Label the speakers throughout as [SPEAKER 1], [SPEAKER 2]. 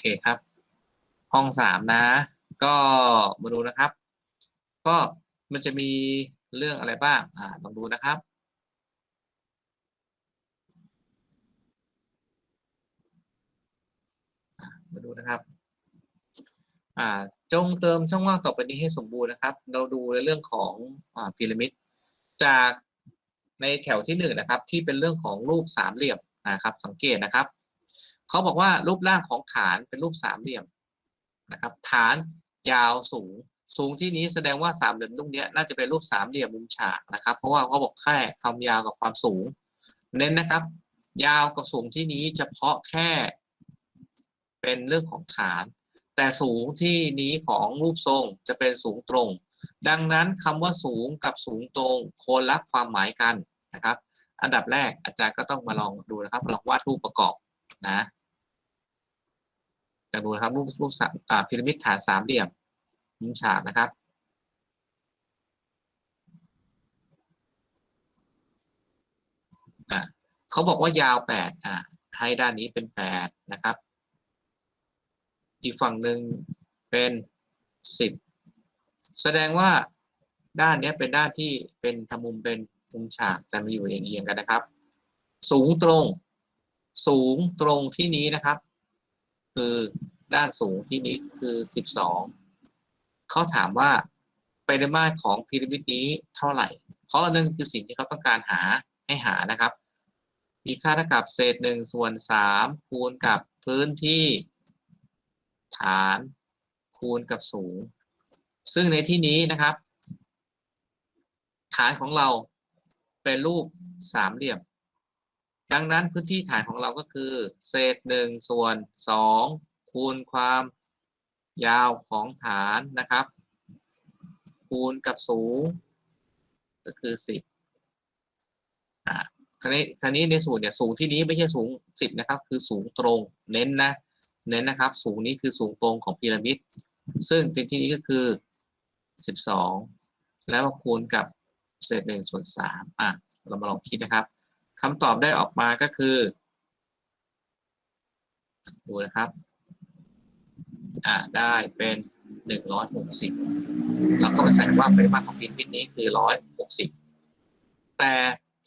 [SPEAKER 1] เคครับ ห้องสามนะ ก็มาดูนะครับ ก็มันจะมีเรื่องอะไรบ้าง อ่าลองดูนะครับมาดูนะครับ อ่า จงเติมช่องว่างต่อไปนี้ให้สมบูรณ์นะครับ เราดูในเรื่องของอ่าพีระมิด จากในแถวที่หนึ่งนะครับ ที่เป็นเรื่องของรูปสามเหลี่ยมนะครับ สังเกตนะครับ เขาบอกว่ารูปร่างของฐานเป็นรูปสามเหลี่ยมนะครับ ฐานยาวสูง สูงที่นี้แสดงว่าสามเหลี่ยมลูกเนี้ยน่าจะเป็นรูปสามเหลี่ยมมุมฉากนะครับ เพราะว่าเขาบอกแค่ความยาวกับความสูง เน้นนะครับ ยาวกับสูงที่นี้เฉพาะแค่ เป็นเรื่องของฐาน แต่สูงที่นี้ของรูปทรงจะเป็นสูงตรง ดังนั้นคำว่าสูงกับสูงตรงโคนละความหมายกันนะครับ อันดับแรกอาจารย์ก็ต้องมาลองดูนะครับลองวาดรูปประกอบนะ จะดูนะครับรูปรูปสามอ่าพีระมิดฐานสามเหลี่ยมมุมฉากนะครับเขาบอกว่ายาวแปดอะให้ด้านนี้เป็นแปดนะครับ อีกฝั่งหนึ่งเป็นสิบแสดงว่าด้านนี้เป็นด้านที่เป็นทำมุมเป็นมุมฉากแต่มาอยู่เอียงๆกันนะครับ สูงตรง สูงตรงที่นี้นะครับ คือด้านสูงที่นี้คือสิบสองเขาถามว่าปริมาตรของพีระมิดนี้เท่าไหร่ เพราะนั่นคือสิ่งที่เขาต้องการหาให้หานะครับ มีค่าเท่ากับเศษหนึ่งส่วนสามคูณกับพื้นที่ ฐานคูณกับสูง ซึ่งในที่นี้นะครับ ฐานของเราเป็นรูปสามเหลี่ยม ดังนั้นพื้นที่ฐานของเราก็คือ เศษหนึ่งส่วนสองคูณความยาวของฐานนะครับ คูณกับสูง ก็คือสิบอ่าคราวนี้คราวนี้ในสูตรเนี่ยสูงที่นี้ไม่ใช่สูงสิบนะครับ คือสูงตรงเน้นนะเน้นนะครับ สูงนี้คือสูงตรงของพีระมิด ซึ่งในที่นี้ก็คือสิบสองแล้วมาคูณกับเศษหนึ่งส่วนสามอะเรามาลองคิดนะครับ คำตอบได้ออกมาก็คือ ดูนะครับ อ่าได้เป็นหนึ่งร้อยหกสิบแล้วก็ไปใส่ว่าปริมาตรของพีระมิดนี้คือร้อยหกสิบแต่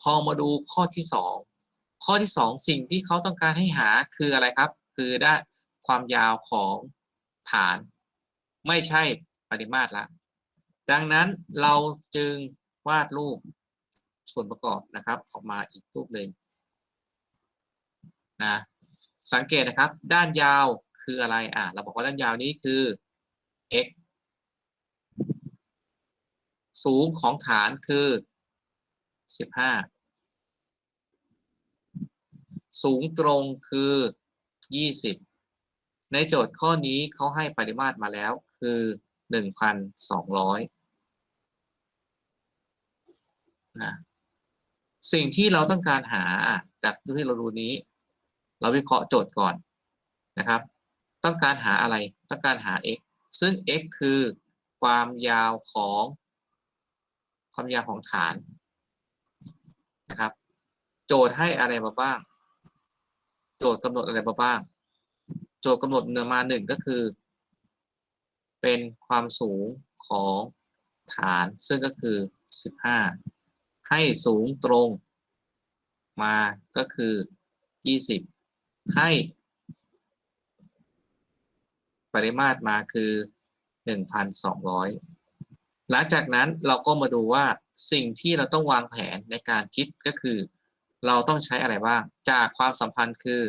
[SPEAKER 1] พอมาดูข้อที่สองข้อที่สองสิ่งที่เขาต้องการให้หาคืออะไรครับ คือได้ความยาวของฐาน ไม่ใช่ปริมาตรละ ดังนั้นเราจึงวาดรูป ส่วนประกอบนะครับ ออกมาอีกรูปหนึ่งนะสังเกตนะครับ ด้านยาวคืออะไรอะเราบอกว่าด้านยาวนี้คือ x สูงของฐานคือ15สูงตรงคือ20ในโจทย์ข้อนี้เขาให้ปริมาตรมาแล้วคือ1,200นะ สิ่งที่เราต้องการหาจากที่เราดูนี้ เราวิเคราะห์โจทย์ก่อนนะครับ ต้องการหาอะไรต้องการหา x ซึ่ง x คือความยาวของความยาวของฐานนะครับ โจทย์ให้อะไรมาบ้าง โจทย์กำหนดอะไรมาบ้าง โจทย์กำหนดเนื้อมาหนึ่งก็คือ เป็นความสูงของฐานซึ่งก็คือ 15 ให้สูงตรงมาก็คือ 20 ให้ปริมาตรมาคือ 1,200 หลังจากนั้นเราก็มาดูว่าสิ่งที่เราต้องวางแผนในการคิดก็คือ เราต้องใช้อะไรบ้าง จากความสัมพันธ์คือ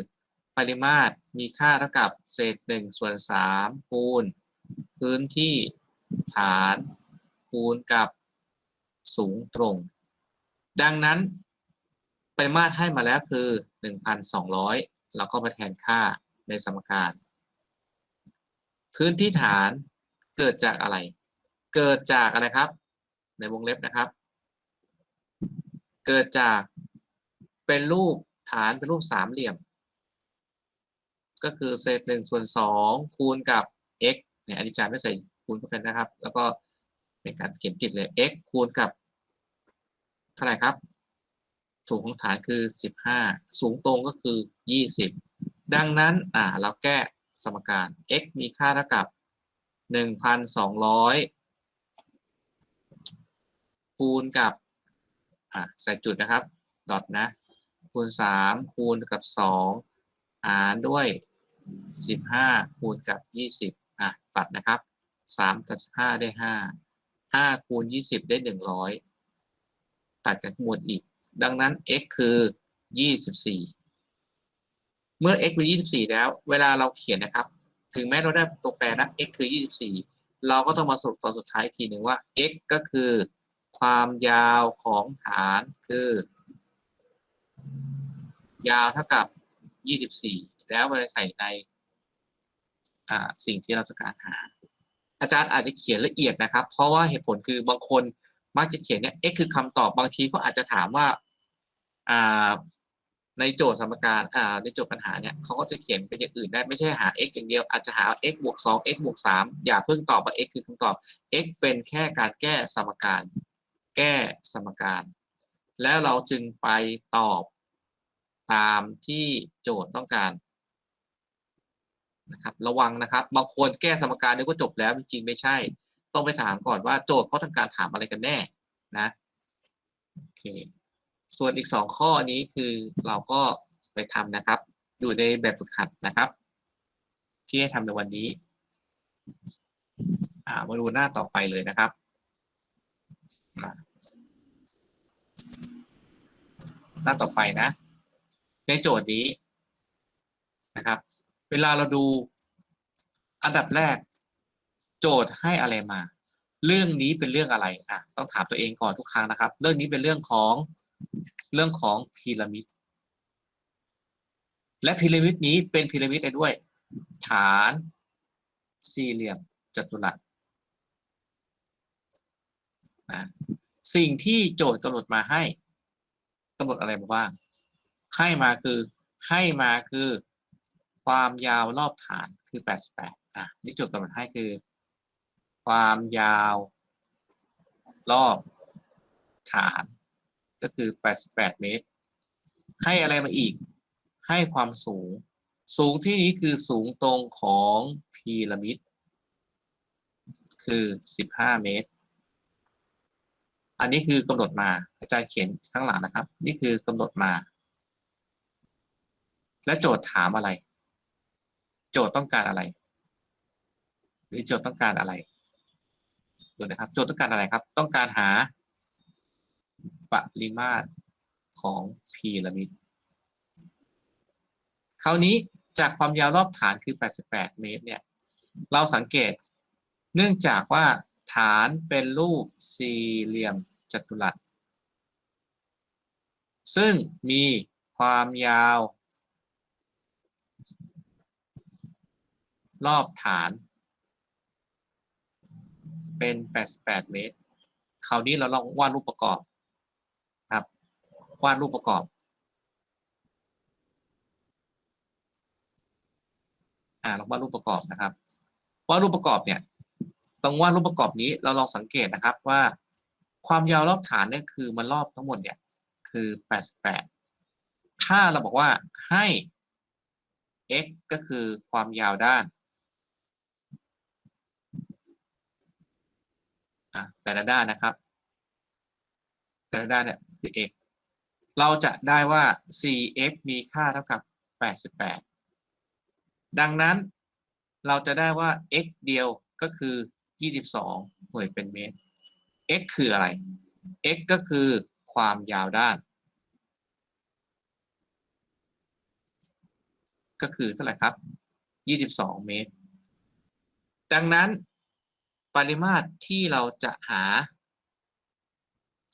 [SPEAKER 1] ปริมาตรมีค่าเท่ากับเศษ1ส่วน3คูณ พื้นที่ฐานคูณกับสูงตรง ดังนั้นปริมาตรให้มาแล้วคือ 1,200เราก็มาแทนค่าในสมการ พื้นที่ฐานเกิดจากอะไร เกิดจากอะไรครับ ในวงเล็บนะครับ เกิดจากเป็นรูปฐานเป็นรูปสามเหลี่ยม ก็คือเศษหนึ่งส่วนสองคูณกับ x เนี่ยอันนี้จารย์ไม่ใส่คูณเข้าไปนะครับ แล้วก็เป็นการเขียนติดเลย x คูณกับ เท่าไหร่ครับ สูงของฐานคือ 15 สูงตรงก็คือ 20 ดังนั้นอ่าเราแก้สมการ x มีค่าเท่ากับหนึ่งพันสองร้อยคูณกับอะใส่จุดนะครับ ดอทนะ คูณสามคูณกับสองหารด้วยสิบห้าคูณกับยี่สิบอะตัดนะครับสามตัดสิบห้าได้ห้าห้าคูณยี่สิบได้หนึ่งร้อย ตัดกับหมวดอีก ดังนั้น x คือยี่สิบสี่เมื่อ x เป็นยี่สิบสี่แล้ว เวลาเราเขียนนะครับ ถึงแม้เราได้ตัวแปรนะ x คือยี่สิบสี่เราก็ต้องมาสรุปตอนสุดท้ายทีหนึ่งว่า x ก็คือความยาวของฐานคือ ยาวเท่ากับ 24 แล้วมาใส่ในสิ่งที่เราต้องการหา อาจารย์อาจจะเขียนละเอียดนะครับ เพราะว่าเหตุผลคือบางคน มักจะเขียนเนี่ย x คือคำตอบบางทีก็อาจจะถามว่าอ่าในโจทย์สมการอ่าในโจทย์ปัญหาเนี่ยเขาก็จะเขียนเป็นอย่างอื่นได้ไม่ใช่หา x อย่างเดียวอาจจะหา x บวก2 x บวก3อย่าเพิ่งตอบว่า x คือคำตอบ x เป็นแค่การแก้สมการ แก้สมการ แล้วเราจึงไปตอบตามที่โจทย์ต้องการนะครับ ระวังนะครับบางคนแก้สมการนึกว่าจบแล้วจริงๆไม่ใช่ ต้องไปถามก่อนว่าโจทย์เขาต้งการถามอะไรกันแน่นะโอเคส่วนอีกสองข้อนี้คือเราก็ไปทำนะครับ อยู่ในแบบฝึกหัดนะครับ ที่ให้ทำในวันนี้อ่ามาดูหน้าต่อไปเลยนะครับหน้าต่อไปนะ ในโจทย์นี้นะครับ เวลาเราดูอันดับแรก โจทย์ให้อะไรมา เรื่องนี้เป็นเรื่องอะไรอะต้องถามตัวเองก่อนทุกครั้งนะครับ เรื่องนี้เป็นเรื่องของเรื่องของพีระมิด และพีระมิดนี้เป็นพีระมิดอะไรด้วย ฐานสี่เหลี่ยมจัตุรัสนะสิ่งที่โจทย์กำหนดมาให้กำหนดอะไรมาบ้าง ให้มาคือให้มาคือความยาวรอบฐานคือ 88 อะนี่โจทย์กำหนดให้คือ ความยาว รอบฐาน ก็คือ 88 เมตร ให้อะไรมาอีก ให้ความสูง สูงที่นี้คือสูงตรงของพีระมิด คือ 15 เมตร อันนี้คือกำหนดมา อาจารย์เขียนข้างหลังนะครับ นี่คือกำหนดมา และโจทย์ถามอะไร โจทย์ต้องการอะไร หรือโจทย์ต้องการอะไร ดูนะครับ โจทย์ต้องการอะไรครับ ต้องการหาปริมาตรของพีระมิด คราวนี้จากความยาวรอบฐานคือ 88 เมตรเนี่ย เราสังเกต เนื่องจากว่าฐานเป็นรูปสี่เหลี่ยมจัตุรัส ซึ่งมีความยาว รอบฐาน เป็น88เมตร คราวนี้เราลองวาดรูปประกอบครับวาดรูปประกอบอ่าลองวาดรูปประกอบนะครับวาดรูปประกอบเนี่ยตรงวาดรูปประกอบนี้เราลองสังเกตนะครับว่า ความยาวรอบฐานเนี่ยคือมันรอบทั้งหมดเนี่ย คือ88ถ้าเราบอกว่าให้ x ก็คือความยาวด้าน อะแต่ละด้านนะครับ แต่ละด้านเนี่ยคือ x เราจะได้ว่า 4x มีค่าเท่ากับ 88 ดังนั้นเราจะได้ว่า x เดียวก็คือ 22 หน่วยเป็นเมตร x คืออะไร x ก็คือความยาวด้าน ก็คือเท่าไหร่ครับ 22 เมตร ดังนั้น ปริมาตรที่เราจะหา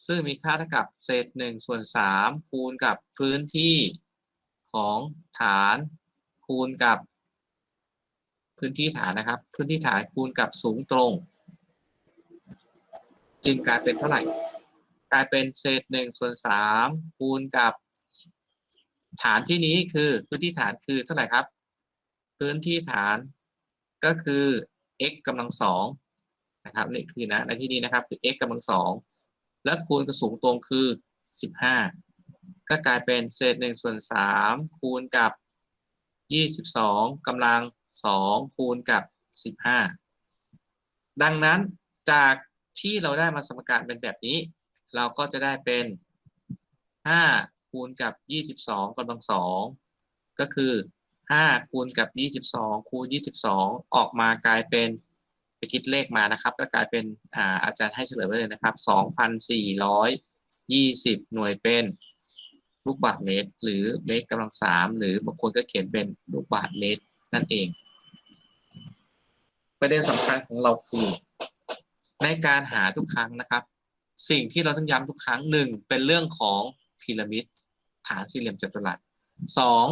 [SPEAKER 1] ซึ่งมีค่าเท่ากับเศษ1ส่วน3คูณกับพื้นที่ของฐานคูณกับ พื้นที่ฐานนะครับ พื้นที่ฐานคูณกับสูงตรง จึงกลายเป็นเท่าไหร่ กลายเป็นเศษ1ส่วน3คูณกับ ฐานที่นี้คือพื้นที่ฐานคือเท่าไหร่ครับ พื้นที่ฐานก็คือ x กำลังสอง นะครับนี่คือนะในที่นี้นะครับคือ x กำลังสองและคูณกับสูงตรงคือ 15 ก็กลายเป็นเศษ1ส่วน3คูณกับ 22กำลังสองคูณกับสิบห้าดังนั้นจากที่เราได้มาสมการเป็นแบบนี้ เราก็จะได้เป็นห้าคูณกับยี่สิบสองกำลังสองก็คือห้าคูณกับยี่สิบสองคูณยี่สิบสองออกมากลายเป็น ไปคิดเลขมานะครับ ก็กลายเป็นอ่าอาจารย์ให้เฉลยไว้เลยนะครับสองพันสี่ร้อยยี่สิบหน่วยเป็นลูกบาศก์เมตร หรือเมตรกำลังสามหรือบางคนก็เขียนเป็นลูกบาศก์เมตรนั่นเอง ประเด็นสำคัญของเราคือในการหาทุกครั้งนะครับ สิ่งที่เราต้องย้ำทุกครั้งหนึ่งเป็นเรื่องของพีระมิดฐานสี่เหลี่ยมจัตุรัสสอง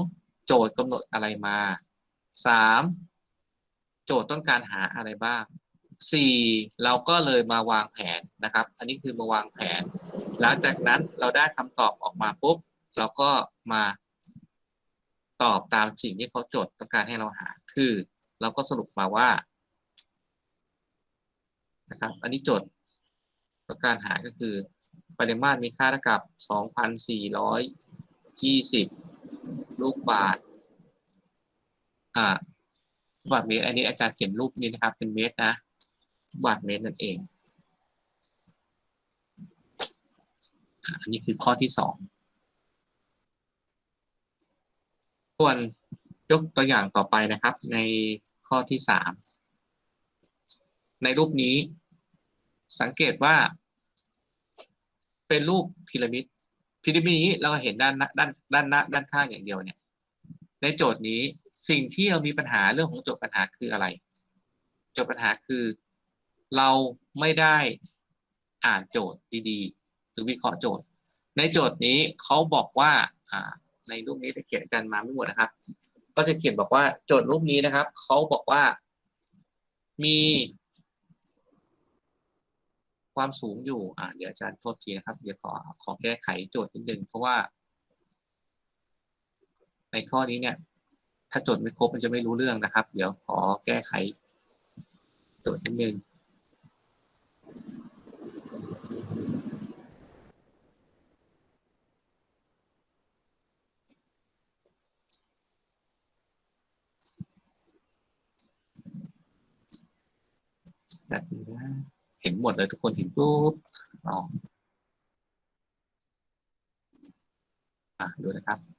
[SPEAKER 1] โจทย์กำหนดอะไรมาสาม โจทย์ต้องการหาอะไรบ้างสี่เราก็เลยมาวางแผนนะครับ อันนี้คือมาวางแผน หลังจากนั้นเราได้คำตอบออกมาปุ๊บ เราก็มาตอบตามสิ่งที่เขาโจทย์ต้องการให้เราหา คือ เราก็สรุปมาว่านะครับ อันนี้โจทย์ต้องการหาก็คือปริมาตรมีค่าเท่ากับ 2,420 ลูกบาทอ่า บาทเมตร อันนี้อาจารย์เขียนรูปนี้นะครับ เป็นเมตรนะบาทเมตรนั่นเอง อันนี้คือข้อที่สองส่วนยกตัวอย่างต่อไปนะครับ ในข้อที่สามในรูปนี้สังเกตว่า เป็นรูปพีระมิดพีระมิดนี้เราเห็นด้านด้านด้านหน้าด้านข้างอย่างเดียวเนี่ย ในโจทย์นี้ สิ่งที่เรามีปัญหาเรื่องของโจทย์ปัญหาคืออะไรโจทย์ปัญหาคือ เราไม่ได้อ่านโจทย์ดีๆ หรือวิเคราะห์โจทย์ ในโจทย์นี้เขาบอกว่าอ่าในรูปนี้จะเขียนกันมาไม่หมดนะครับ ก็จะเขียนบอกว่าโจทย์รูปนี้นะครับเขาบอกว่ามีความสูงอยู่ อ่า เดี๋ยวอาจารย์โทษทีนะครับ เดี๋ยวขอขอแก้ไขโจทย์นิดนึงเพราะว่า ในข้อนี้เนี่ย ถ้าโจทย์ไม่ครบมันจะไม่รู้เรื่องนะครับ เดี๋ยวขอแก้ไขโจทย์นิดนึงแบบนี้นะเห็นหมดเลยทุกคนเห็นปุ๊บอ๋ออะดูนะครับ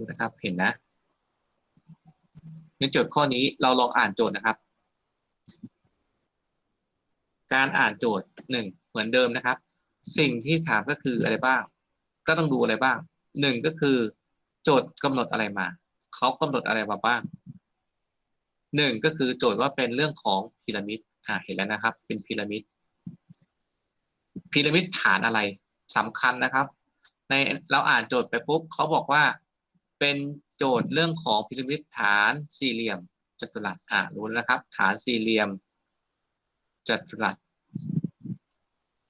[SPEAKER 1] ดูนะครับ เห็นนะในโจทย์ข้อนี้เราลองอ่านโจทย์นะครับ การอ่านโจทย์หนึ่งเหมือนเดิมนะครับ สิ่งที่ถามก็คืออะไรบ้าง ก็ต้องดูอะไรบ้างหนึ่งก็คือ โจทย์กำหนดอะไรมาเขากำหนดอะไรมาบ้างหนึ่งก็คือโจทย์ว่าเป็นเรื่องของพีระมิดอ่าเห็นแล้วนะครับ เป็นพีระมิดพีระมิดฐานอะไรสำคัญนะครับ ในเราอ่านโจทย์ไปปุ๊บเขาบอกว่า เป็นโจทย์เรื่องของพีระมิดฐานสี่เหลี่ยมจัตุรัสอ่ารู้แล้วนะครับ ฐานสี่เหลี่ยมจัตุรัส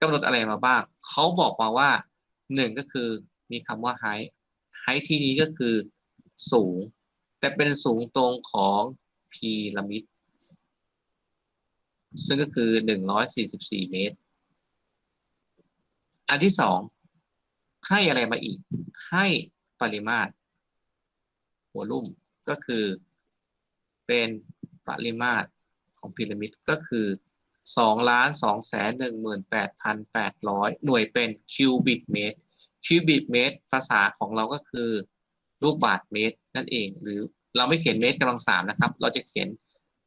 [SPEAKER 1] กำหนดอะไรมาบ้างเขาบอกมาว่าหนึ่งก็คือมีคำว่า height height ที่นี้ก็คือสูง แต่เป็นสูงตรงของพีระมิดซึ่งก็คือหนึ่งร้อยสี่สิบสี่เมตร อันที่สองให้อะไรมาอีก ให้ปริมาตร หัวลุ่มก็คือ เป็นปริมาตรของพีระมิดก็คือสองล้านสองแสนหนึ่งหมื่นแปดพันแปดร้อยหน่วยเป็นคิวบิกเมตรคิวบิกเมตร ภาษาของเราก็คือลูกบาทเมตรนั่นเอง หรือเราไม่เขียนเมตรกำลังสามนะครับ เราจะเขียน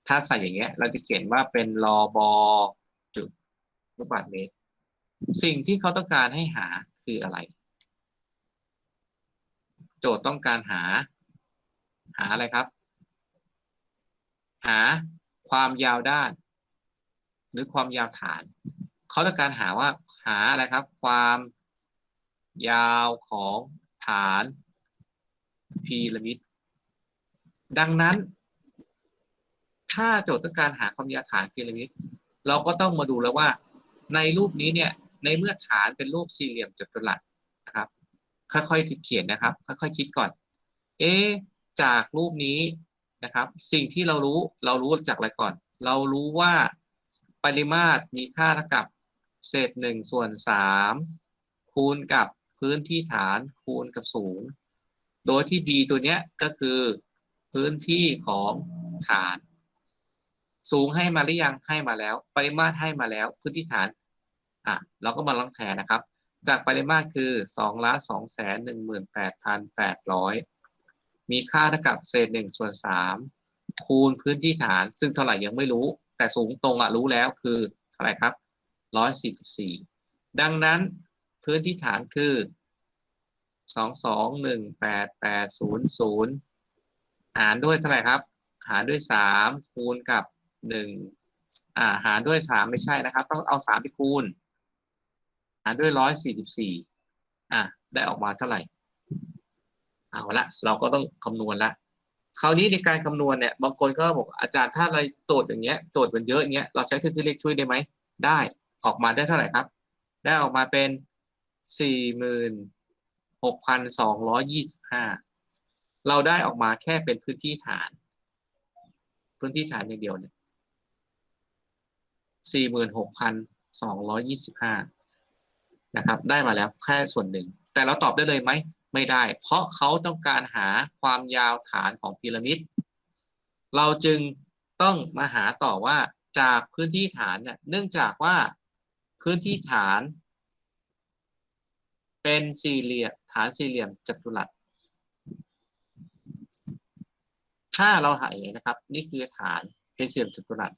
[SPEAKER 1] ถ้าใส่อย่างเงี้ย เราจะเขียนว่าเป็นรอบอจุดลูกบาทเมตร สิ่งที่เขาต้องการให้หาคืออะไร โจทย์ต้องการหา หาอะไรครับ หาความยาวด้าน หรือความยาวฐาน เขาต้องการหาว่าหาอะไรครับ ความยาวของฐานพีระมิด ดังนั้น ถ้าโจทย์ต้องการหาความยาวฐานพีระมิด เราก็ต้องมาดูแล้วว่า ในรูปนี้เนี่ย ในเมื่อฐานเป็นรูปสี่เหลี่ยมจัตุรัสนะครับ ค่อยๆเขียนนะครับ ค่อยๆคิดก่อน เอ๊ จากรูปนี้นะครับ สิ่งที่เรารู้เรารู้จากอะไรก่อน เรารู้ว่าปริมาตรมีค่าเท่ากับเศษหนึ่งส่วนสามคูณกับพื้นที่ฐานคูณกับสูง โดยที่ b ตัวเนี้ยก็คือพื้นที่ของฐาน สูงให้มาหรือยังให้มาแล้ว ปริมาตรให้มาแล้วพื้นที่ฐานอะเราก็มาลองแทนนะครับ จากปริมาตรคือสองล้านสองแสนหนึ่งหมื่นแปดพันแปดร้อย มีค่าเท่ากับเศษหนึ่งส่วนสามคูณพื้นที่ฐาน ซึ่งเท่าไหร่ยังไม่รู้ แต่สูงตรงอะรู้แล้วคือเท่าไหร่ครับร้อยสี่สิบสี่ดังนั้นพื้นที่ฐานคือสองสองหนึ่งแปดแปดศูนย์ศูนย์หารด้วยเท่าไหร่ครับ หารด้วยสามคูณกับหนึ่งอ่าหารด้วยสามไม่ใช่นะครับ ต้องเอาสามไปคูณ หารด้วยร้อยสี่สิบสี่อะได้ออกมาเท่าไหร่ เอาละเราก็ต้องคำนวณละคราวนี้ในการคำนวณเนี่ยบางคนก็บอกอาจารย์ถ้าอะไรโจทย์อย่างเงี้ยโจทย์มันเยอะอย่างเงี้ยเราใช้เครื่องคิดเลขช่วยได้ไหมได้ออกมาได้เท่าไหร่ครับ ได้ออกมาเป็นสี่หมื่นหกพันสองร้อยยี่สิบห้าเราได้ออกมาแค่เป็นพื้นที่ฐาน พื้นที่ฐานอย่างเดียวเนี่ยสี่หมื่นหกพันสองร้อยยี่สิบห้านะครับ ได้มาแล้วแค่ส่วนหนึ่ง แต่เราตอบได้เลยไหม ไม่ได้ เพราะเขาต้องการหาความยาวฐานของพีระมิด เราจึงต้องมาหาต่อว่าจากพื้นที่ฐานเนี่ยเนื่องจากว่าพื้นที่ฐาน เป็นสี่เหลี่ยมฐานสี่เหลี่ยมจัตุรัสถ้าเราหาอย่างนี้นะครับ นี่คือฐานเป็นสี่เหลี่ยมจัตุรัส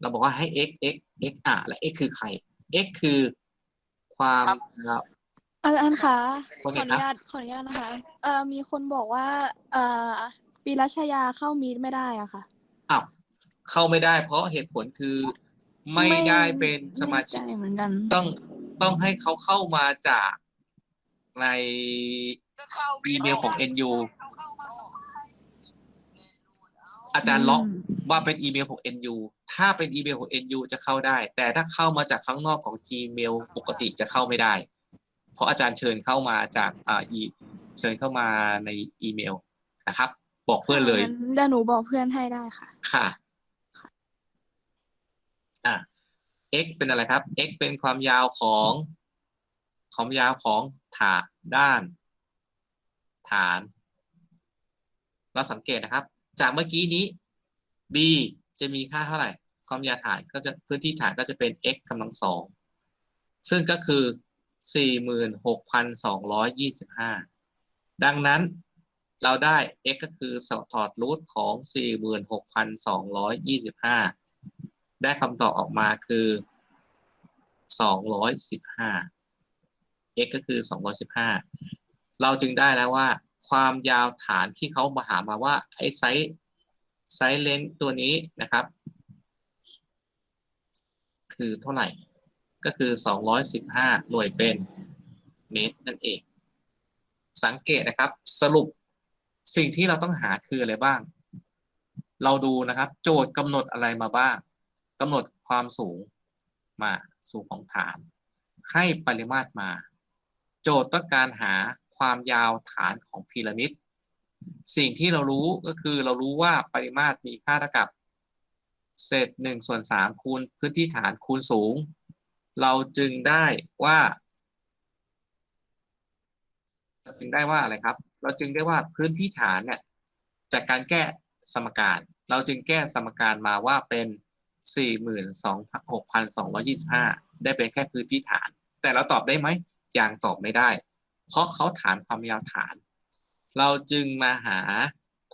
[SPEAKER 1] เราบอกว่าให้ x x x อะและ x คือใคร x คือความ
[SPEAKER 2] อาจารย์คะขอ
[SPEAKER 1] ว่า
[SPEAKER 2] อ
[SPEAKER 1] ไง
[SPEAKER 2] นุ
[SPEAKER 1] ครับ
[SPEAKER 2] ญาตขออนุญาตนะคะเอ่อมีคนบอกว่า เอ่อปีรัชยาเข้ามีดไม่ได้อะค่ะ
[SPEAKER 1] อ้าวเข้าไม่ได้ เพราะเหตุผลคือไม่ได้เป็นสมาชิก
[SPEAKER 2] ไแน่ใจเหมือนกัน
[SPEAKER 1] ต้องต้องให้เขาเข้ามาจากในอีเมลของ NU อาจารย์ล็อกว่าเป็นอีเมลของ NU ถ้าเป็นอีเมลของ NU จะเข้าได้ แต่ถ้าเข้ามาจากข้างนอกของ Gmail ปกติจะเข้าไม่ได้ เพราะอาจารย์เชิญเข้ามาจากอ่าอีเชิญเข้ามาในอีเมลนะครับ บอกเพื่อนเลย
[SPEAKER 2] งั้เดี๋ยวหนูบอกเพื่อนให้ได้ค่ะ
[SPEAKER 1] ค่ะ อะ x เป็นอะไรครับ x เป็นความยาวของ ความยาวของฐานด้าน ฐาน เราสังเกตนะครับ จากเมื่อกี้นี้ b จะมีค่าเท่าไหร่ ความยาวฐานก็จะพื้นที่ฐานก็จะเป็น x กำลังสอง ซึ่งก็คือ 46,225 ดังนั้นเราได้ x ก็คือสถอดรูทของ 46,225 ได้คำตอบออกมาคือ 215 x ก็คือ 215 เราจึงได้แล้วว่า ความยาวฐานที่เขามาหามาว่า ไอ้ไซส์ไซส์เลนส์ตัวนี้นะครับ คือเท่าไหร่ ก็คือ 215 หน่วยเป็นเมตรนั่นเอง สังเกตนะครับสรุปสิ่งที่เราต้องหาคืออะไรบ้าง เราดูนะครับ โจทย์กำหนดอะไรมาบ้างกำหนดความสูงมาสูงของฐาน ให้ปริมาตรมา โจทย์ต้องการหาความยาวฐานของพีระมิด สิ่งที่เรารู้ก็คือเรารู้ว่าปริมาตรมีค่าเท่ากับ เศษหนึ่งส่วนสามคูณพื้นที่ฐานคูณสูง เราจึงได้ว่าเราจึงได้ว่าอะไรครับ เราจึงได้ว่าพื้นที่ฐานเนี่ยจากการแก้สมการ เราจึงแก้สมการมาว่าเป็น46,225 ได้เป็นแค่พื้นที่ฐาน แต่เราตอบได้ไหมยังตอบไม่ได้ เพราะเขาฐานความยาวฐาน เราจึงมาหา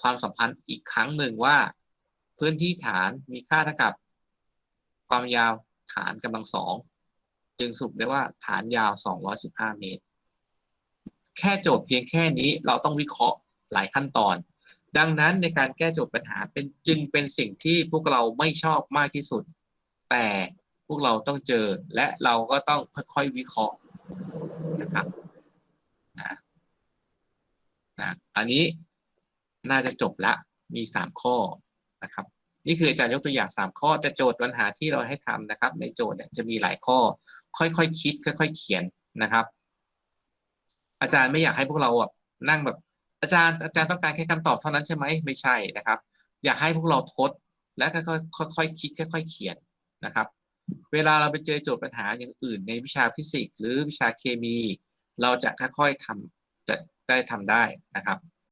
[SPEAKER 1] ความสัมพันธ์อีกครั้งหนึ่งว่า พื้นที่ฐานมีค่าเท่ากับ ความยาวฐานกำลังสอง จึงสรุปได้ว่าฐานยาว 215 เมตร แค่โจทย์เพียงแค่นี้เราต้องวิเคราะห์หลายขั้นตอน ดังนั้นในการแก้โจทย์ปัญหาเป็นจึงเป็นสิ่งที่พวกเราไม่ชอบมากที่สุด แต่พวกเราต้องเจอและเราก็ต้องค่อยๆวิเคราะห์นะครับนะนะอันนี้น่าจะจบละมีสามข้อนะครับ นี่คืออาจารย์ยกตัวอย่างสามข้อแต่โจทย์ปัญหาที่เราให้ทำนะครับ ในโจทย์เนี่ยจะมีหลายข้อ ค่อยๆคคิด ค่อย ๆ เขียนนะครับ อาจารย์ไม่อยากให้พวกเราแบบนั่งแบบ อาจารย์อาจารย์ต้องการแค่คำตอบเท่านั้นใช่ไหมไม่ใช่นะครับ อยากให้พวกเราทดและค่อยๆค่อยๆคิด ค่อย ๆ เขียนนะครับ เวลาเราไปเจอโจทย์ปัญหาอย่างอื่น ในวิชาฟิสิกส์หรือวิชาเคมี เราจะค่อยๆทำจะได้ทำได้นะครับ